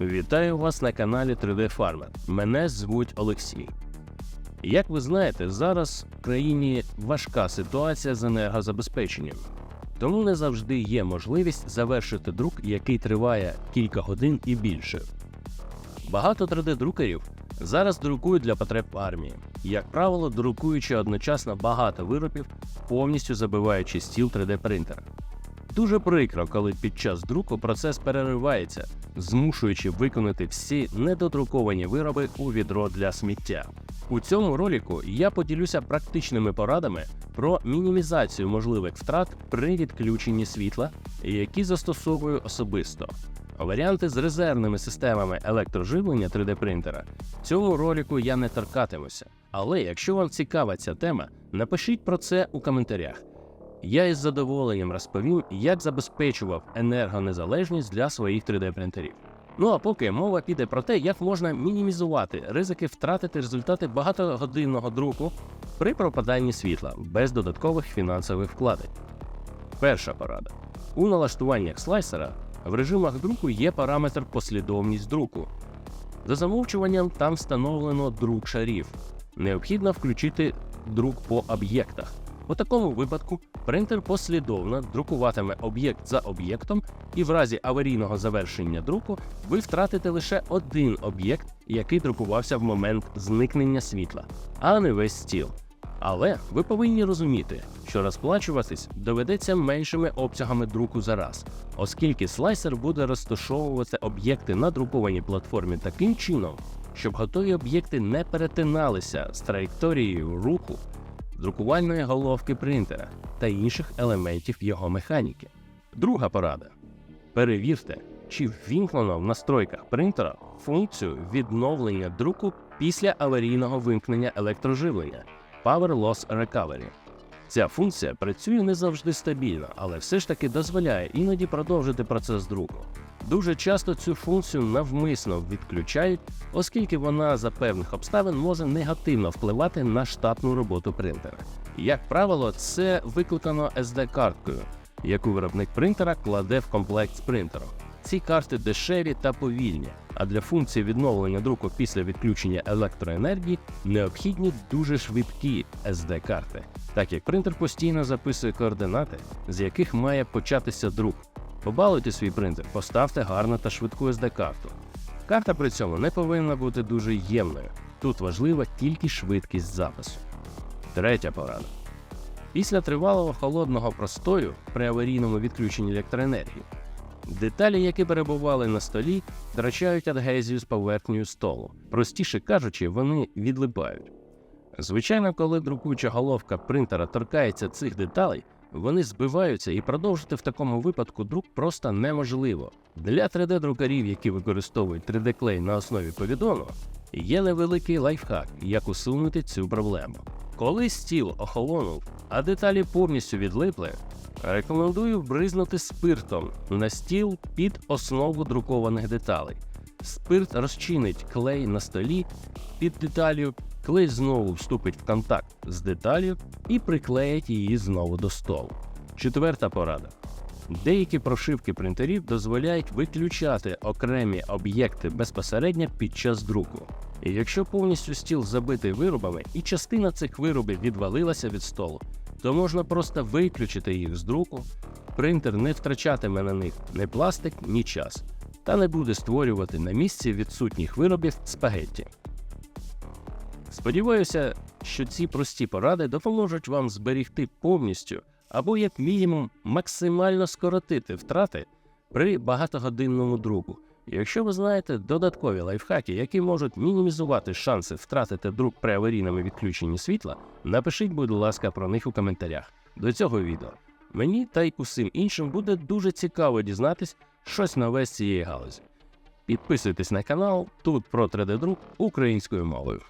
Вітаю вас на каналі 3D Farmer. Мене звуть Олексій. Як ви знаєте, зараз в країні важка ситуація з енергозабезпеченням, тому не завжди є можливість завершити друк, який триває кілька годин і більше. Багато 3D-друкерів зараз друкують для потреб армії, як правило, друкуючи одночасно багато виробів, повністю забиваючи стіл 3D-принтера. Дуже прикро, коли під час друку процес переривається, змушуючи виконати всі недодруковані вироби у відро для сміття. У цьому ролику я поділюся практичними порадами про мінімізацію можливих втрат при відключенні світла, які застосовую особисто. Варіанти з резервними системами електроживлення 3D принтера в цьому ролику я не торкатимуся. Але якщо вам цікава ця тема, напишіть про це у коментарях. Я із задоволенням розповім, як забезпечував енергонезалежність для своїх 3D-принтерів. Ну а поки мова піде про те, як можна мінімізувати ризики втратити результати багатогодинного друку при пропаданні світла без додаткових фінансових вкладень. Перша порада. У налаштуваннях слайсера в режимах друку є параметр послідовність друку. За замовчуванням там встановлено друк шарів. Необхідно включити друк по об'єктах. У такому випадку принтер послідовно друкуватиме об'єкт за об'єктом, і в разі аварійного завершення друку ви втратите лише один об'єкт, який друкувався в момент зникнення світла, а не весь стіл. Але ви повинні розуміти, що розплачуватись доведеться меншими обсягами друку за раз, оскільки слайсер буде розташовувати об'єкти на друкованій платформі таким чином, щоб готові об'єкти не перетиналися з траєкторією руху друкувальної головки принтера та інших елементів його механіки. Друга порада: перевірте, чи ввімкнено в настройках принтера функцію відновлення друку після аварійного вимкнення електроживлення Power Loss Recovery. Ця функція працює не завжди стабільно, але все ж таки дозволяє іноді продовжити процес друку. Дуже часто цю функцію навмисно відключають, оскільки вона за певних обставин може негативно впливати на штатну роботу принтера. Як правило, це викликано SD-карткою, яку виробник принтера кладе в комплект з принтером. Ці карти дешеві та повільні, а для функції відновлення друку після відключення електроенергії необхідні дуже швидкі SD-карти, так як принтер постійно записує координати, з яких має початися друк. Побалуйте свій принтер, поставте гарну та швидку SD-карту. Карта при цьому не повинна бути дуже ємною. Тут важлива тільки швидкість запису. Третя порада. Після тривалого холодного простою при аварійному відключенні електроенергії деталі, які перебували на столі, втрачають адгезію з поверхнею столу. Простіше кажучи, вони відлипають. Звичайно, коли друкуюча головка принтера торкається цих деталей, вони збиваються і продовжити в такому випадку друк просто неможливо. Для 3D-друкарів, які використовують 3D-клей на основі повідону, є невеликий лайфхак, як усунути цю проблему. Коли стіл охолонув, а деталі повністю відлипли, рекомендую бризнути спиртом на стіл під основу друкованих деталей. Спирт розчинить клей на столі під деталю, клей знову вступить в контакт з деталлю і приклеїть її знову до столу. Четверта порада. Деякі прошивки принтерів дозволяють виключати окремі об'єкти безпосередньо під час друку. І якщо повністю стіл забитий виробами і частина цих виробів відвалилася від столу, то можна просто виключити їх з друку. Принтер не втрачатиме на них ні пластик, ні час, та не буде створювати на місці відсутніх виробів спагетті. Сподіваюся, що ці прості поради допоможуть вам зберігти повністю або, як мінімум, максимально скоротити втрати при багатогодинному друку. Якщо ви знаєте додаткові лайфхаки, які можуть мінімізувати шанси втратити друк при аварійному відключенні світла, напишіть, будь ласка, про них у коментарях до цього відео. Мені та й усім іншим буде дуже цікаво дізнатись щось нове з цієї галузі. Підписуйтесь на канал тут про 3D-друк українською мовою.